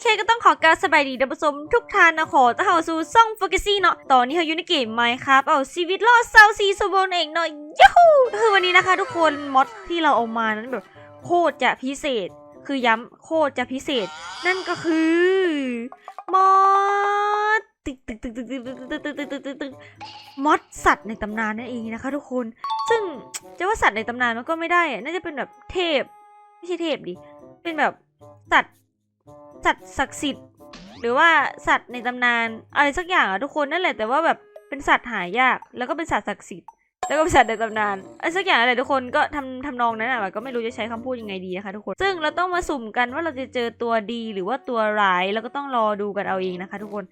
เคก็ต้องขอการสบายดีดับผสมทุกทานนะขอต้อนรับสู่ซ่องโฟกัสซี่เนาะตอนนี้เราอยู่ในเกมไมค์ครับเอาชีวิตรอดเซาซีสโบนเองเนาะยูฮูคือวันนี้นะคะทุกคนมอดที่เราเอามานั้นแบบโคตรจะพิเศษ คือย้ำโคตรจะพิเศษ นั่นก็คือมอดตึกตึกตึกตึกตึกตึกตึกตึกตึกตึกตึกมอดสัตว์ในตำนานนั่นเองนะคะทุกคน ซึ่งจะว่าสัตว์ในตำนานมันก็ไม่ได้น่าจะเป็นแบบเทพ ไม่ใช่เทพดิเป็นแบบสัตว์ สัตว์ศักดิ์สิทธิ์ หรือว่าสัตว์ในตำนาน อะไรสักอย่างอะทุกคนนั่นแหละแต่ว่าแบบเป็นสัตว์หายาก แล้วก็เป็นสัตว์ศักดิ์สิทธิ์แล้วก็เป็นสัตว์ในตำนานอะไรสักอย่างอะไรทุกคนก็ทำทำนองนั้นอะก็ไม่รู้จะใช้คำพูดยังไงดีนะคะทุกคน ซึ่งเราต้องมาสุ่มกันว่าเราจะเจอตัวดีหรือว่าตัวร้ายแล้วก็ต้องรอดูกันเอาเองนะคะ ทุกคน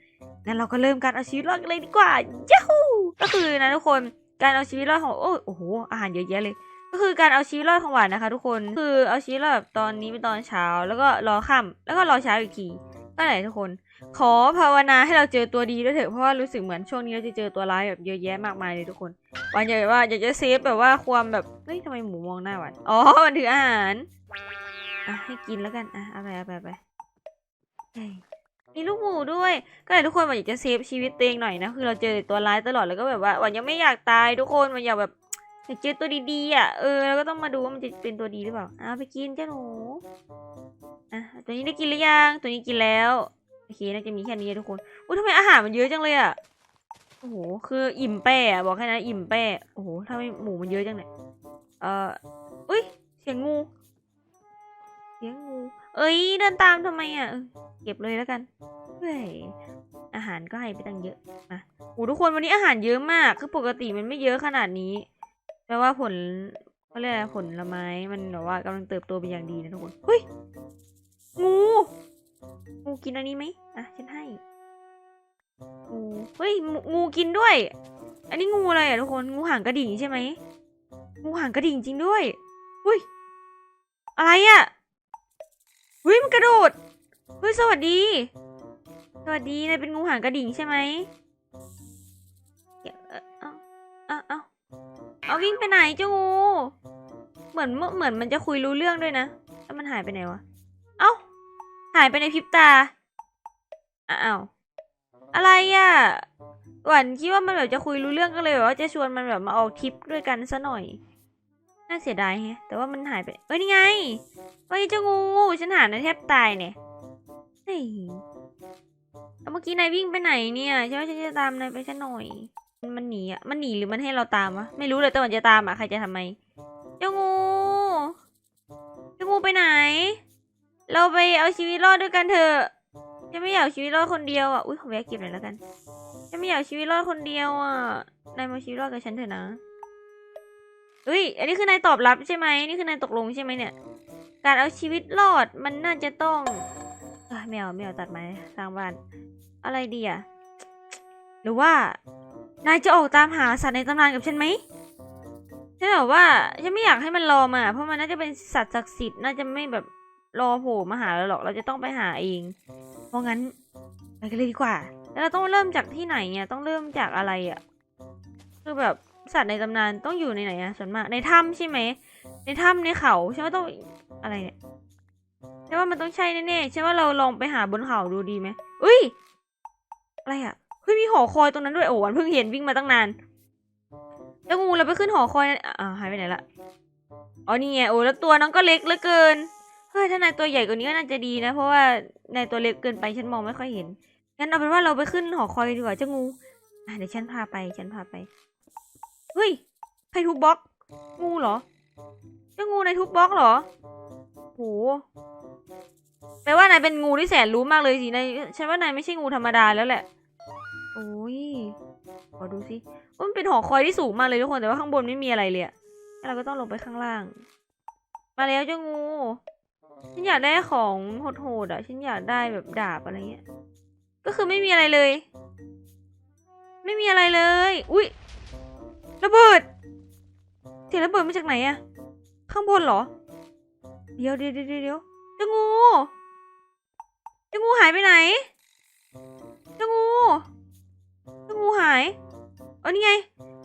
งั้นเราก็เริ่มการเอาชีวิตรอดกันเลยดีกว่าย้ฮูก็คือนะทุกคนการเอาชีวิตรอดของโอ้โหอาหารเยอะแยะเลย ก็คือการเอาชีวิตรอดของหวานนะคะ ทุกคนคือเอาชีวิตรอดแบบตอนนี้เป็นตอนเช้า แล้วก็รอค่ำแล้วก็รอเช้าอีกทีก็ไหนทุกคน ขอภาวนาให้เราเจอตัวดีด้วยเถอะเพราะว่ารู้สึกเหมือนช่วงนี้เราจะเจอตัวร้ายแบบเยอะแยะมากมายเลยทุกคนหวานอยากว่าอยากจะเซฟแบบว่าความแบบเฮ้ยทำไมหมูมองหน้าหวานอ๋อมันถืออาหารอะให้กินแล้วกันอะเอาไปเอาไปไปมีลูกหมูด้วย ก็เลยทุกคนมันอยากจะเซฟชีวิตตัวเองหน่อยนะคือเราเจอตัวร้ายตลอดแล้วก็แบบว่าหวานยังไม่อยากตายทุกคนมันอยากแบบ อยากเจอตัวดีๆอะ เออแล้วก็ต้องมาดูว่ามันจะเป็นตัวดีหรือเปล่าเอาไปกินเจ้าหนูอะตัวนี้ได้กินหรือยังตัวนี้กินแล้วโอเคน่าจะมีแค่นี้ทุกคนอุ้ยทำไมอาหารมันเยอะจังเลยอะโอ้โหคืออิ่มแป้อะบอกแค่นั้นอิ่มแป้โอ้โหทำไมหมูมันเยอะจังเนี่ยเอ่ออุ้ยเสียงงูเสียงงู เอ้ยเดินตามทำไมอะเออเก็บเลยแล้วกันเฮ้ยอาหารก็ให้ไปตั้งเยอะอะโอ้ทุกคนวันนี้อาหารเยอะมากคือปกติมันไม่เยอะขนาดนี้ แปลว่าผลเขาเรียกอะไรผลละไม้มันแบบว่ากำลังเติบโตเป็นอย่างดีนะทุกคนเฮ้ยงูงูกินอันนี้ไหมอะฉันให้งูเฮ้ยงูงูกินด้วย อันนี้งูอะไรอะทุกคนงูหางกระดิ่งใช่ไหมงูหางกระดิ่งจริงด้วยเฮ้ยอะไรอะเฮ้ยมันกระโดดเฮ้ยสวัสดี สวัสดีนายเป็นงูหางกระดิ่งใช่ไหมเดี๋ยวเอ่อเอ้าเอ้าเอ้า เอาวิ่งไปไหนเจ้างูเหมือนเหมือนมันจะคุยรู้เรื่องด้วยนะแล้วมันหายไปไหนวะ เอ้า หายไปในพริบตาอ้าวอะไรอะหวันคิดว่ามันแบบจะคุยรู้เรื่องก็เลยแบบว่าจะชวนมันแบบมาออกทริปด้วยกันซะหน่อย น่าเสียดายแฮะ แต่ว่ามันหายไป เอ้ยนี่ไงว่าเจ้างูฉันหาในแทบตายเนี่ยเฮ้ยแล้วเมื่อกี้นายวิ่งไปไหนเนี่ยฉันว่าฉันจะตามนายไปซะหน่อย มันหนีอะ มันหนีหรือมันให้เราตามวะ ไม่รู้เลยแต่มันจะตามอะ ใครจะทำไมเจ้างูเจ้างูไปไหน เราไปเอาชีวิตรอดด้วยกันเถอะฉันไม่อยากชีวิตรอดคนเดียวอะ อุ้ยขอแวะเก็บหน่อยแล้วกันฉันไม่อยากชีวิตรอดคนเดียวอะ นายมาชีวิตรอดกับฉันเถอะนะเฮ้ย อันนี้คือนายตอบรับใช่ไหมนี่คือนายตกลงใช่ไหมเนี่ย การเอาชีวิตรอดมันน่าจะต้องเอ้ยไม่เอาไม่เอาตัดไม้สร้างบ้าน อะไรดีอะ หรือว่า นายจะออกตามหาสัตว์ในตำนานกับฉันไหมฉันบอกว่าฉันไม่อยากให้มันรอมา เพราะมันน่าจะเป็นสัตว์ศักดิ์สิทธิ์น่าจะไม่แบบรอโผล่มาหาเราหรอก เราจะต้องไปหาเอง เพราะงั้นไปกันเลยดีกว่า แล้วเราต้องเริ่มจากที่ไหนเนี่ยต้องเริ่มจากอะไรอะ่ะ คือแบบสัตว์ในตำนานต้องอยู่ในไหนอะส่วนมากในถ้ำใช่ไหม ในถ้ำในเขาฉันว่าต้องอะไรเนี่ยฉันว่ามันต้องใช่แน่ๆฉันว่าเราลองไปหาบนเขาดูดีไหมอุ้ย อะไรอะ เฮ้ยมีหอคอยตรงนั้นด้วยโอ้วันเพิ่งเห็นวิ่งมาตั้งนานแล้วงูเราไปขึ้นหอคอยนั่นอ่าหายไปไหนละอ๋อนี่ไงโอ้แล้วตัวน้องก็เล็กเหลือเกินเฮ้ยถ้านายตัวใหญ่กว่านี้ก็น่าจะดีนะ เพราะว่านายตัวเล็กเกินไปฉันมองไม่ค่อยเห็นงั้นเอาเป็นว่าเราไปขึ้นหอคอยดีกว่าเจ้างูอะเดี๋ยวฉันพาไปฉันพาไปเฮ้ยใครทุบบล็อก งูเหรอเจ้างูในทุบบล็อกเหรอโหแปลว่านายเป็นงูที่แสนรู้มากเลยสินายฉันว่านายไม่ใช่งูธรรมดาแล้วแหละ โอ้ย ขอดูสิมันเป็นหอคอยที่สูงมากเลยทุกคน แต่ว่าข้างบนไม่มีอะไรเลยเราก็ต้องลงไปข้างล่าง มาแล้วเจ้างู ฉันอยากได้ของโหดๆอะฉันอยากได้แบบดาบอะไรเงี้ย ก็คือไม่มีอะไรเลย ไม่มีอะไรเลย อุ้ยระเบิดเสียงระเบิดมาจากไหนอะข้างบนเหรอ เดี๋ยวเดี๋ยวเดี๋ยวเดี๋ยวเจ้างูเจ้างูหายไปไหน เออนี่ไง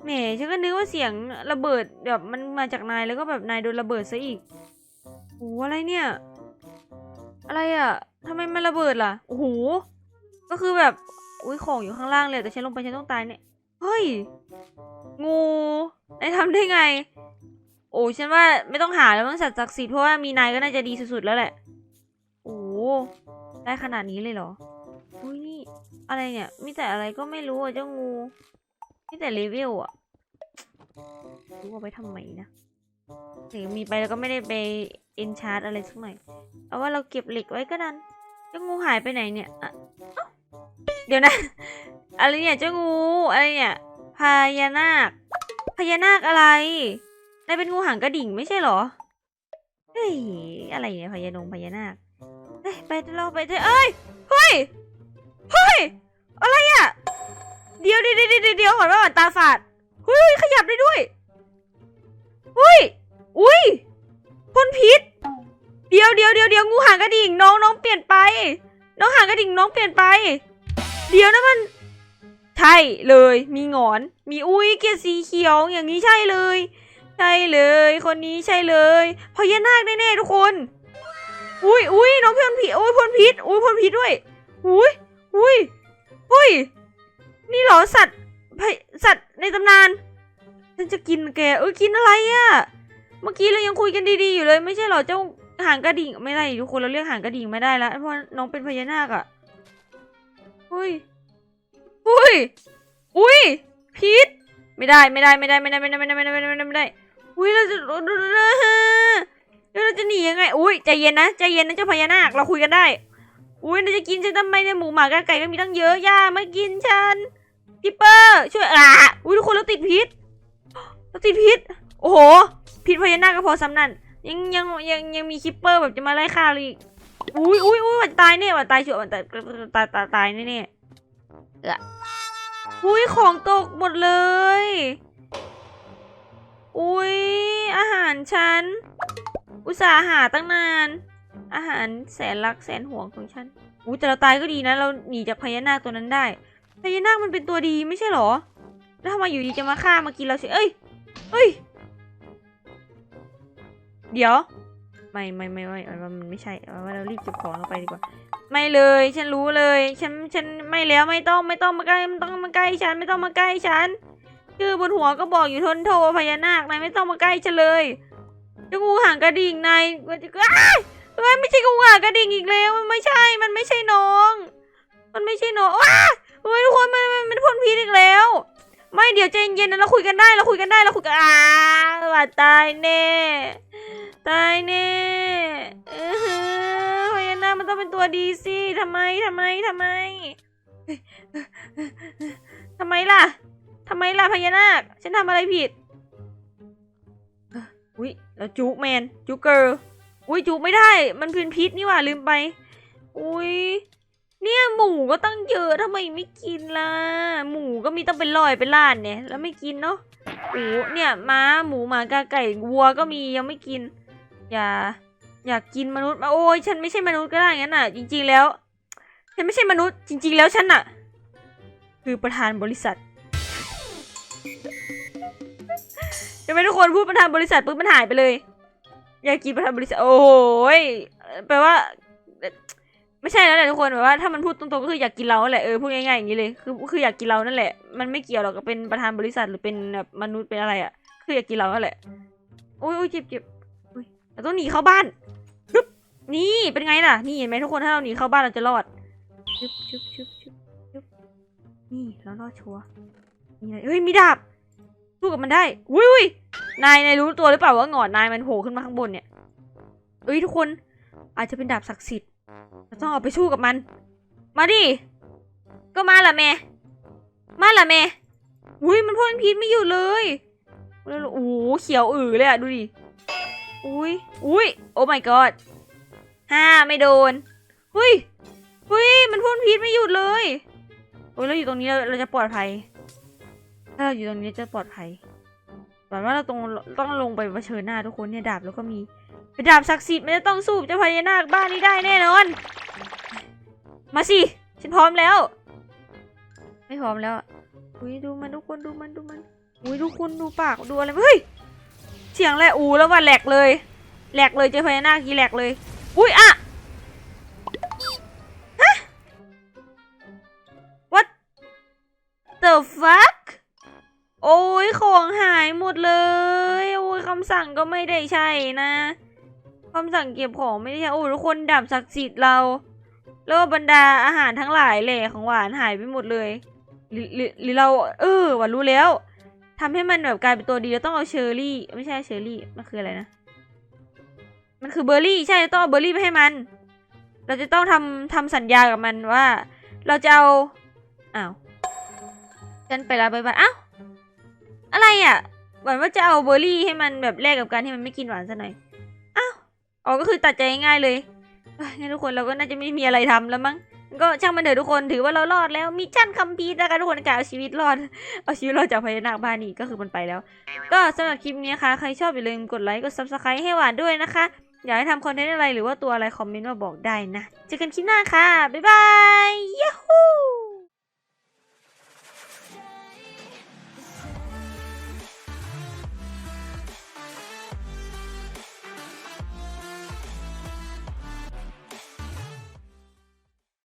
แหม ฉันก็นึกว่าเสียงระเบิดแบบมันมาจากนายแล้วก็แบบนายโดนระเบิดซะอีกโอ้อะไรเนี่ย อะไรอะทำไมมันระเบิดล่ะ โอ้โห ก็คือแบบ อุ้ยของอยู่ข้างล่างเลย แต่ฉันลงไปฉันต้องตายเนี่ย เฮ้ย งูนายทำได้ไง โอ้ฉันว่าไม่ต้องหาแล้วต้งสัตว์ศักดิ์สิทธิ์เพราะว่ามีนายก็น่าจะดีสุดๆแล้วแหละ โอ้ได้ขนาดนี้เลยเหรอ อุ้ยนี่ อะไรเนี่ย มีแต่อะไรก็ไม่รู้อะเจ้างู มีแต่เลเวอะรู้เอาไปทำไมนะถึงมีไปแล้วก็ไม่ได้ไปเอนชาร์ดอะไรสักหน่อยเอาว่าเราเก็บเหล็กไว้ก็นั้นเจ้างูหายไปไหนเนี่ยเดี๋ยวนะ อะไรเนี่ยเจ้างูอะไรเนี่ยพญานาคพญานาคอะไรนายเป็นงูหางกระดิ่งไม่ใช่หรอ เฮ้ย อะไรเนี่ยพญานงพญานาค เฮ้ย ไปเถอะเราไปเถอะเอ้ย เฮ้ย เฮ้ย อะไรอะ เดี๋ยวเดี๋ยวเดี๋ยวเดี๋ยวเดี๋ยวขอโทษตาฝาดเฮ้ยขยับได้ด้วยเฮ้ยอุ้ยพ่นพิษ เดี๋ยวเดี๋ยวเดี๋ยวเดี๋ยวงูหางกระดิ่งน้องน้องเปลี่ยนไป น้องหางกระดิ่งน้องเปลี่ยนไป เดี๋ยวนะมันใช่เลย มีงอน มีอุ้ยเกล็ดสีเขียวอย่างนี้ใช่เลย ใช่เลย คนนี้ใช่เลยพญานาคแน่ๆทุกคน อุ้ยอุ้ยน้องพ่นพิษอุ้ยพ่นพิษอุ้ยพ่นพิษด้วยอุ้ยอุ้ยอุ้ย นี่เหรอสัตว์สัตว์ในตำนาน ฉันจะกินแกเอ้ยกินอะไรอะเมื่อกี้เรายังคุยกันดีๆอยู่เลยไม่ใช่เหรอเจ้าหางกระดิ่งไม่ได้ทุกคนเราเรียกหางกระดิ่งไม่ได้แล้วเพราะน้องเป็นพญานาคอะอุ้ยอุ้ยอุ้ยพิษไม่ได้ไม่ได้ไม่ได้ไม่ได้ไม่ได้ไม่ได้ไม่ได้ไม่ได้ไม่ได้ไม่ได้อุ้ยเราจะเราจะหนียังไงอุ้ยใจเย็นนะใจเย็นนะเจ้าพญานาคเราคุยกันได้อุ้ยเราจะกินฉันทำไมเนี่ยหมูหมากาไก่ก็มีตั้งเยอะย่าไม่กินฉัน กิปเปอร์ช่วยอะอุ้ยทุกคนเราติดพิษเราติดพิษ โอ้โห พิษพญานาคก็พอซ้ำนั่นยังยังยังยังมีคิปเปอร์แบบจะมาไล่ฆ่าเราอีกอุ้ยอุ้ยอุ้ยวันตายแน่วันตายเฉยวันตายตายตายตายแน่แน่ๆเอออุ้ยของตกหมดเลย อุ้ยอาหารฉัน อุตส่าห์หาตั้งนาน อาหารแสนรักแสนห่วงของฉันอุ้ยแต่เราตายก็ดีนะ เราหนีจากพญานาคตัวนั้นได้ พญานาคมันเป็นตัวดีไม่ใช่หรอ แล้วทำไมอยู่ดีจะมาฆ่ามากินเราสิ เอ้ย เอ้ย เดี๋ยว ไม่ไม่ไม่ไม่มันไม่ใช่ว่าเรารีบเก็บของเราไปดีกว่า ไม่เลย ฉันรู้เลย ฉันฉันไม่แล้วไม่ต้องไม่ต้องมาใกล้ไม่ต้องมาใกล้ฉันไม่ต้องมาใกล้ฉันชื่อบนหัวก็บอกอยู่ทนโทพญานาคนายไม่ต้องมาใกล้ฉันเลยเจะงูหางกระดิ่งนายมันจะอ้ายเอ้ยไม่ใช่งูหางกระดิ่งอีกแล้วมันไม่ใช่ มันไม่ใช่น้อง มันไม่ใช่หนอว้าเฮ้ยทุกคนมันมันมันพ่นพิษอีกแล้ว ไม่เดี๋ยวใจเย็นๆนะเราคุยกันได้เราคุยกันได้เราคุยกันอ่าว่าตายแน่ตายแน่เออหือพญานาคมันต้องเป็นตัวดีสิทำไมทำไมทำไมทำไมล่ะทำไมล่ะพญานาค ฉันทำอะไรผิดอุ้ยแล้วจุกแมน จุกเกอร์อุ้ยจุกไม่ได้ มันเป็นพิษนี่หว่าลืมไป อุ้ย เนี่ยหมูก็ตั้งเยอะทำไมไม่กินล่ะ หมูก็มีต้องเป็นร้อยเป็นล้านเนี่ยแล้วไม่กินเนาะโอ้เนี่ยม้าหมูหมากาไก่วัวก็มียังไม่กิน อย่า อยากกินมนุษย์มาโอ้ยฉันไม่ใช่มนุษย์ก็ได้งั้นน่ะ จริง ๆแล้ว ฉันไม่ใช่มนุษย์ จริง ๆ แล้วฉันน่ะ คือประธานบริษัทจะไม่ทุกคนพูดประธานบริษัทปุ๊บมันหายไปเลย อยากกินประธานบริษัท โอ้ยแปลว่า ไม่ใช่แล้วแหละทุกคนแบบว่าถ้ามันพูดตรงๆก็คืออยากกินเราแหละเออพูดง่ายๆอย่างนี้เลยคือคืออยากกินเรานั่นแหละมันไม่เกี่ยวหรอกกับเป็นประธานบริษัทหรือเป็นแบบมนุษย์เป็นอะไรอะ คืออยากกินเรานั่นแหละอุ้ยอุ้ยเจ็บเจ็บเราต้องหนีเข้าบ้านชึบนี่เป็นไงล่ะ นี่เห็นไหมทุกคนถ้าเราหนีเข้าบ้านเราจะรอดชึบชึบชึบชึบชึบนี่เรารอดชัวร์นี่เลยเฮ้ยมีดาบสู้กับมันได้อุ้ยอุ้ยนายนายรู้ตัวหรือเปล่าว่าหงอนนายมันโผล่ขึ้นมาข้างบนเนี่ยเอ้ยทุกคนอาจจะเป็นดาบศักดิ์สิทธิ์ เราต้องเอาไปสู้กับมัน มาดิ ก็มาละแม่ มาละแม่อุ้ยมันพ่นพิษไม่อยู่เลยแล้วโอ้โหเขียวอือเลยอะดูดิ อุ้ยอุ้ยโอ้ my god ห้าไม่โดนหุ้ยหุ้ยมันพ่นพิษไม่หยุดเลยโอ้ยเราอยู่ตรงนี้เราเราจะปลอดภัย ถ้าเราอยู่ตรงนี้จะปลอดภัยแบบว่าเราตรงต้องลงไปเผชิญหน้าทุกคนเนี่ยดาบแล้วก็มี เป็นดาบศักดิ์สิทธิ์มันจะต้องสู้เจ้าพญานาคบ้านนี้ได้แน่นอน มาสิ ฉันพร้อมแล้ว ไม่พร้อมแล้วอุ้ยดูมันทุกคนดูมันดูมันอุ้ยทุกคนดูปากดูอะไรเฮ้ยเสียงแหละอูแล้วว่าแหลกเลยแหลกเลยเจอพญานาคกีแหลกเลยอุ้ยอะฮะ what the fuck โอ้ยของหายหมดเลย โอ้ยคำสั่งก็ไม่ได้ใช่นะ คำสั่งเก็บของไม่ได้ใช่โอ้ทุกคนดับศักดิ์สิทธิ์เรา แล้วบรรดาอาหารทั้งหลายแหล่ของหวานหายไปหมดเลย หรือหรือหรือเรา เออหวานรู้แล้วทำให้มันแบบกลายเป็นตัวดีเราต้องเอาเชอร์รี่ ไม่ใช่เชอร์รี่มันคืออะไรนะ มันคือเบอร์รี่ใช่ต้องเอาเบอร์รี่ไปให้มัน เราจะต้องทำทำสัญญากับมันว่า เราจะเอาอ้าวฉันไปล้วไปบ้านอ้าวอะไรอะหวานว่าจะเอาเบอร์รี่ให้มันแบบแลกกับการที่มันไม่กินหวานซะหน่อย อ๋อก็คือตัดใจง่ายเลยเอ้ยงั้นทุกคนเราก็น่าจะไม่มีอะไรทำแล้วมั้งก็ช่างมันเถอะทุกคนถือว่าเรารอดแล้วมีจันคัมพีร์นะคะทุกคนในการเอาชีวิตรอดเอาชีวิตรอดจากพญานาคบ้านนี้ก็คือมันไปแล้ว ก็สำหรับคลิปนี้นะคะใครชอบอย่าลืมกดไลค์กด subscribe ให้หวานด้วยนะคะ อยากให้ทำคอนเทนต์อะไรหรือว่าตัวอะไรคอมเมนต์มาบอกได้นะเจอกันคลิปหน้าค่ะบ๊ายบายยูฮู